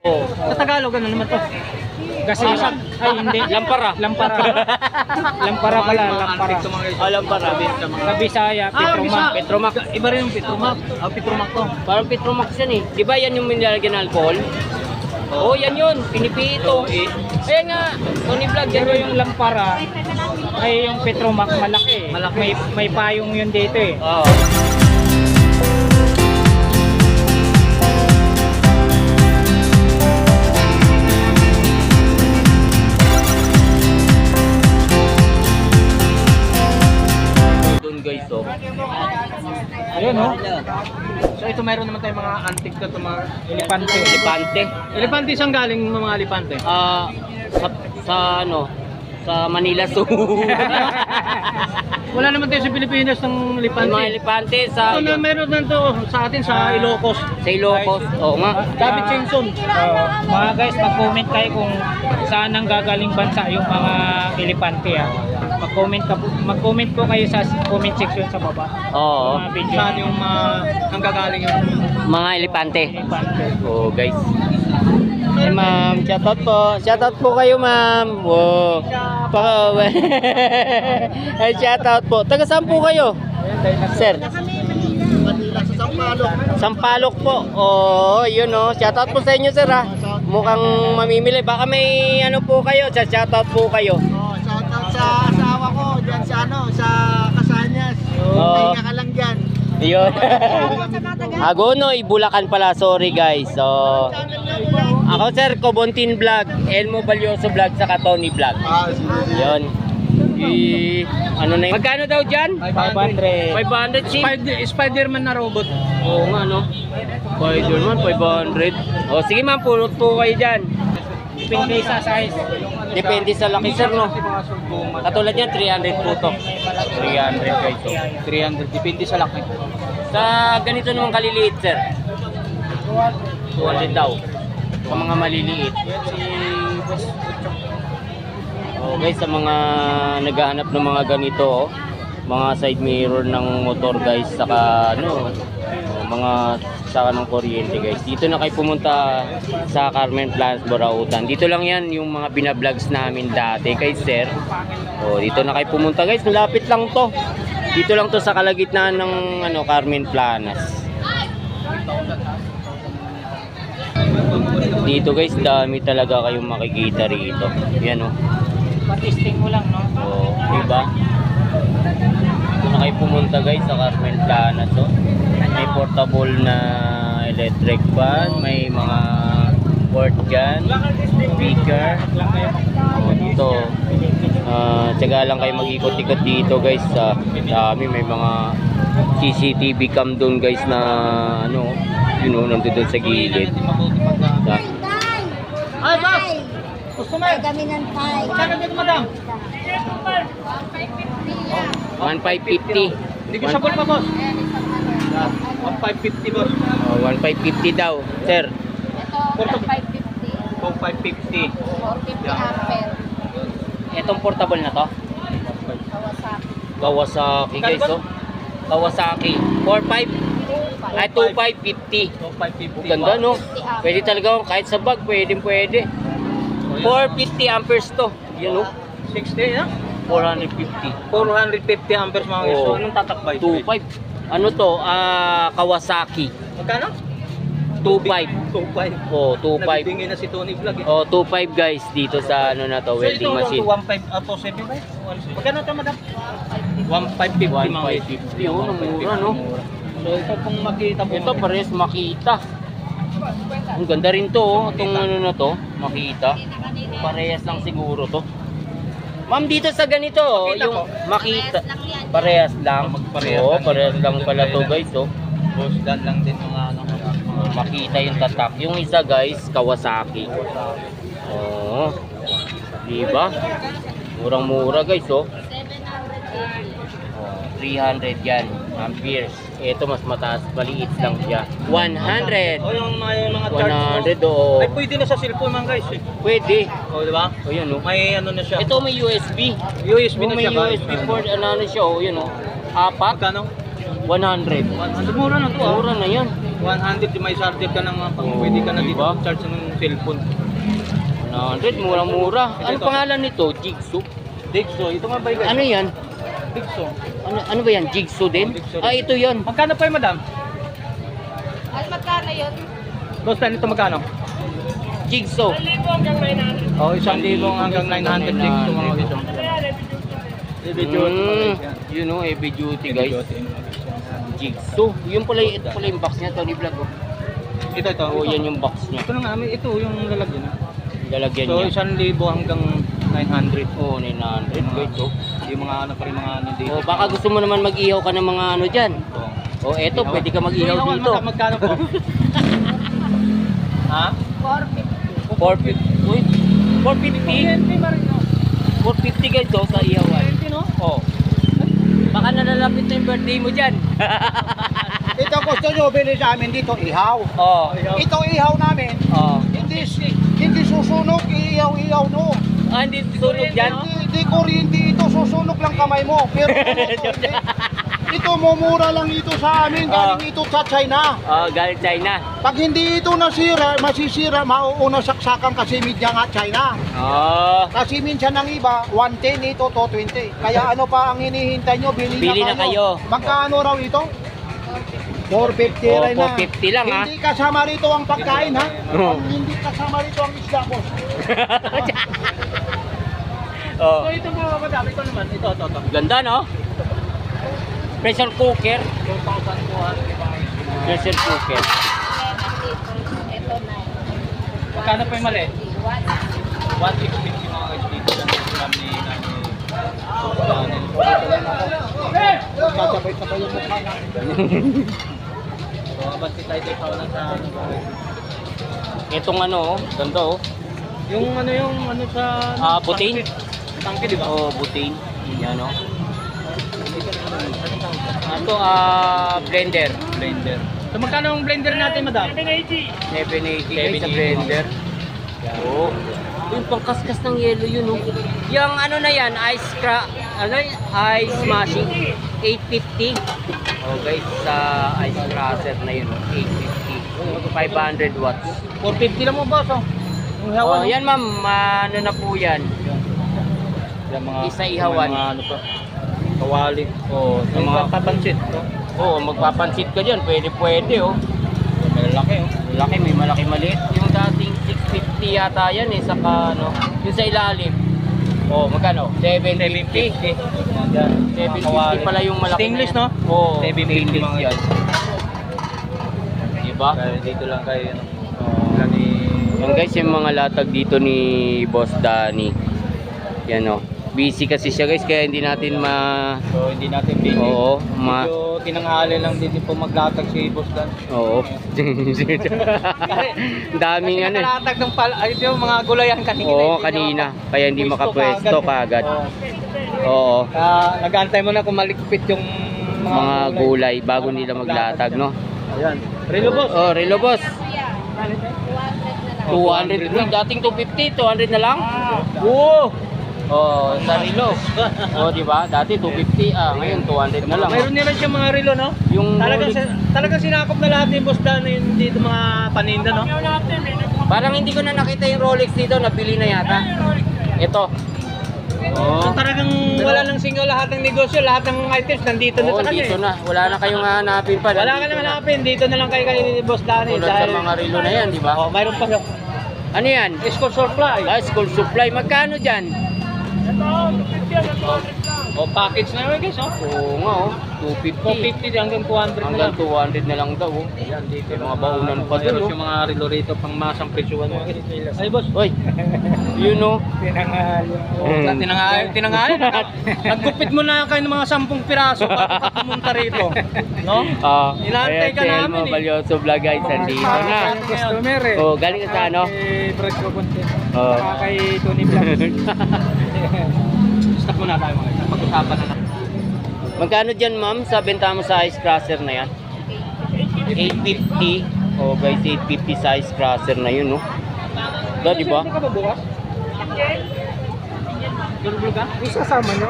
Oh. Sa Tagalog, ano naman to? Kasi ay hindi. Lampara. Lampara. Lampara pala, lampara. Ah, lampara. Sa Bisaya, Ah, Petroma. Bisa. Petromac. Iba rin yung Petromac. Ah, Petromac to. Parang Petromax yan eh. Di ba yan yung nilalagyan ng alcohol? Oo, oh, yan yun. Pinipito. Ayan nga. Tony Vlog, Pero yung... lampara ay yung Petromac malaki. Malaki. May may payong yun dito eh. Oo. Doon oh. Ayun oh. So ito mayroon naman tayong mga antique na ito, mga Elepante. Elepante. Elepante saan galing ng mga elepante? Ah, sa, sa ano, sa Manila Zoo. Wala naman tayo sa Pilipinas ng Yung elepante. mga elepante sa Ito na meron na to sa atin sa Ilocos. sa Ilocos. Oo nga. David Chinson. Uh, mga guys, mag-comment kayo kung saan ang gagaling bansa yung mga elepante ah. Mag-comment ka mag-comment po kayo sa comment section sa baba. Oo. Mga video Saan yung mga nanggagaling yung Mga elepante. elepante. Oo, guys. Hey, ma'am. Shoutout po. Shoutout po kayo, ma'am. Wow. Pa Ay, shoutout po. Taga saan po kayo? Sir? Manila sa Sampaloc. Sampalok po. Oo, yun oh. Shoutout po sa inyo, sir ha. Mukhang mamimili. Baka may ano po kayo. Sa shoutout po kayo. Oh, shoutout sa diyan sa ano, sa Kasanyas. Oo. Pahinga ka lang diyan. Yun. Agonoy, Bulacan pala. Sorry, guys. So, ako, sir, Kobontin Vlog, Elmo Balyoso Vlog, saka Tony Vlog. Ah, Yun. I, ano na yun? Magkano daw dyan? 500. 500 si Spider, Spider-Man na robot. Oo nga, no? Spider-Man, 500. O, sige ma'am, pulot po kayo dyan. Depende sa size. Depende sa laki, sir, no? Katulad yan, 300 po to. 300 guys, oh. 300. Depende sa laki. Sa ganito naman kaliliit, sir. 200 daw. Sa mga maliliit. Oh, guys, sa mga naghahanap ng mga ganito, oh, mga side mirror ng motor, guys, saka ano, mga saka ng kuryente, guys. Dito na kayo pumunta sa Carmen Plans, Borautan. Dito lang yan yung mga binablogs namin dati, kay sir. Oh, dito na kayo pumunta, guys. Malapit lang to. Dito lang to sa kalagitnaan ng ano, Carmen Planas. Dito guys, dami talaga kayong makikita rito. Yan oh. Patisting mo lang, no? Oh, diba? kayo pumunta guys sa Carmel Plana so may portable na electric fan may mga port dyan speaker. O, dito uh, ah, tsaga lang kayo mag ikot dito guys sa dami may mga CCTV cam doon guys na ano yun oh, o nandito sa gilid. Ay boss! Gusto mo kami ng pie. Kami ng madam? 550 lang 1,550. Negotiable pa, boss. Ayan, isang 1,550, boss. Oh, 1,550 daw, sir. Ito, 550. 4,550. 450 ampere. Itong portable na to. Kawasak. Kawasaki guys, oh. Kawasaki. 4,500. Ay, 2,550. 4,550. Ang ganda, no? Pwede talaga, oh, kahit sa bag, pwede, pwede. 450 amperes to. Yan, oh. 60, na? 450. 450 amperes mga guys. So, Oo. anong tatakbay? 25. Ano to? Ah, Kawasaki. Magkano? 25. 2,500. Oh, 25. Nabibingin na si Tony Vlog eh. Oh, 25 guys dito sa ano na to, So ito, welding machine. 1,500, uh, 2,700 ba? Magkano ito, madam? 1,550 mga guys. 1,550, oh, mura, no? So ito kung makita mo. Ito pares makita. Ang ganda rin to, oh. Itong ano na to, makita. Parehas lang siguro to. Ma'am, dito sa ganito, oh, Makita yung po. makita. Parehas lang. Magparehas Oo, lang. parehas lang pala to guys, oh. Boss, dan lang din mga ano. Oh, Makita yung tatak. Yung isa guys, Kawasaki. Oo. Diba? Murang-mura guys, oh. Oh, 300 yan, amperes. Ito mas mataas, maliit lang siya. 100. O yung may mga charge. 100 oo. Ay, pwede na sa cellphone mga guys eh. Pwede. O, di ba? O yun oh. May ano na siya. Ito may USB. USB na may siya. guys. USB port, ano, ano siya, oh, yun oh. Apat. Magkano? 100. 100 mura na to ah. Mura na yan. 100 yung may charger ka ng mga pang pwede ka na dito diba? charge ng cellphone. 100, mura-mura. Ito, Ano ito. pangalan nito? Jigsaw? Dixo, ito nga ba guys? Ano yan? Dixo. Ano, ano ba yan? Jigsaw din? Oh, jigsaw Ah, ito yan. Magkano pa yun, madam? Al magkano yun? Boss, ito magkano? Jigsaw. Oh, isang libong hanggang 900 Dixo mga guys. Mm, you know, heavy duty guys. Jigsaw. Yung pala, ito pala yung box niya, Tony Vlog. Oh. Ito, ito. Ito. yan yung box niya. Ito na nga, ito yung lalagyan. Lalagyan So, niya. isang libo hanggang 900. Oo, 900 guys. Oh. Yung mga ano pa rin mga ano dito. Oh, baka gusto mo naman mag-ihaw ka ng mga ano dyan. Oh, eto, Ihawan. pwede ka mag-ihaw Ihawan, dito. magka- Magkano po? ha? 450. 450. Uy, 450? 450 guys oh, sa ihawan. no? Oh. Baka nalalapit na yung birthday mo dyan. Ito gusto nyo bili sa amin dito, ihaw. oh. Ito ihaw namin, Oh. hindi, hindi susunog, ihaw-ihaw no. Ah, hindi sunog dyan? Hindi kuryente ito, susunog lang kamay mo. Pero ito, mumura lang ito sa amin, galing ito sa China. Oh, galing China. Pag hindi ito nasira, masisira, mauuna saksakan kasi media nga China. Oh. Kasi minsan ng iba, 110 ito, 220. Kaya ano pa ang hinihintay nyo, bili, Bili na kayo. Magkano raw ito? 450 Oh, rin na. 450 lang, ha? Hindi kasama rito ang pagkain ha. Oh. Ang hindi kasama rito ang isda boss. oh. So, ito mga madam, ito naman. Ito, ito, ito. Ganda no? Pressure cooker. 2,200. Pressure cooker. Ito na. Magkano pa yung mali? 160. 1,650 mga dito lang sa Nani. Sabay-sabay yung mukha natin. So, abante tayo tayo pa lang sa ano ba? Itong ano, oh, ganda oh. Yung ano yung ano sa... Ah, butane? Tangke, di ba? Oh, butane. Yan oh. Ito ah blender. Blender. So, magkano ang blender natin, madam? 780 guys sa 780. blender. Oo. Yung pangkaskas ng yelo yun oh. Yung ano na yan, ice cra ano ice smashing 850. Oh guys, sa ice crusher na yun oh, 850. 500 watts. 450 lang mo, boss, oh. Oh, yan ma'am, ano na po yan. Yung mga, Isa ihawan. Mga ano pa. Kawali. Oh, Yung yung mga- papansit. No? Oo, oh, magpapansit ka dyan, pwede pwede oh. Malalaki, oh. Malaki, may malaki maliit. Yung dating 650 yata yan eh, saka ano, yung sa ilalim. Oh, magkano? 750. 750. Yan. 750 pala yung malaki Stainless, na no? Oo, 750 stainless mga yan. Diba? Kaya dito lang kayo, ano, ni... Yan guys, yung mga latag dito ni Boss Danny. Yan oh. Busy kasi siya guys, kaya hindi natin ma... So, hindi natin busy. Oo, ma... Medyo tinanghali lang din po maglatag si Boss Dan. Oo. Daming ano. eh. Nakalatag ng pal... Ay, yung mga gulayan kanina. Oo, Hindi kanina. na Kaya hindi Pwesto makapwesto kaagad. Oo. Oo. Ah, nag-aantay mo na kung malikpit yung Mga gulay bago nila maglatag, no? Ayan. Relo boss. Oh, relo boss. Kuya, 200 200 na. Uy, dating 250, 200 na lang. Oo. Oh, sa relo. Oh, di ba? Dati 250, ah, ngayon 200 na lang. Mayroon nila siya mga relo, no? Yung Talaga, sa, talaga sinakop na lahat ni Boss Dan yung dito mga paninda, no? Parang hindi ko na nakita yung Rolex dito, nabili na yata. Ito. Oh. So, talagang wala nang singaw lahat ng negosyo, lahat ng items nandito na Oo, sa kanya. dito eh. na. Wala na kayong hanapin pa. Wala ka Nandito nang na. hanapin, dito na lang kayo kay ni Boss Danny. Tulad sa mga relo na yan, di ba? Oh, mayroon pa. Ano yan? Escort supply. Ah, school supply. Magkano dyan? É na hora. Oh, package na yun guys, oh. Oo nga, oh. 250. 250 hanggang 200 na Hanggang lang. 200 na lang daw. Oh. Ayan, dito May mga baunan pa dun, oh. yung mga relo rito pang masang presyuhan mo. Ay, boss. Hoy, you know. Oh, Mm. tinangal, tinangal. Nagkupit mo na kayo ng mga 10 piraso bago ka pumunta rito. No? Ah, Inaantay ka namin, eh. Balyoso Vlog guys, nandito na. Customer eh. Oh, galing ka sa ano? Kay Fresco Content. Oh. Kay Tony Vlog. Stop muna tayo mga guys. Pag-usapan na natin. Magkano dyan ma'am sa benta mo sa ice crusher na yan? 850. Oh guys, 850 sa ice crusher na yun, no? Da, di ba? Hindi ka ba bukas? Durable ka? Isasama nyo?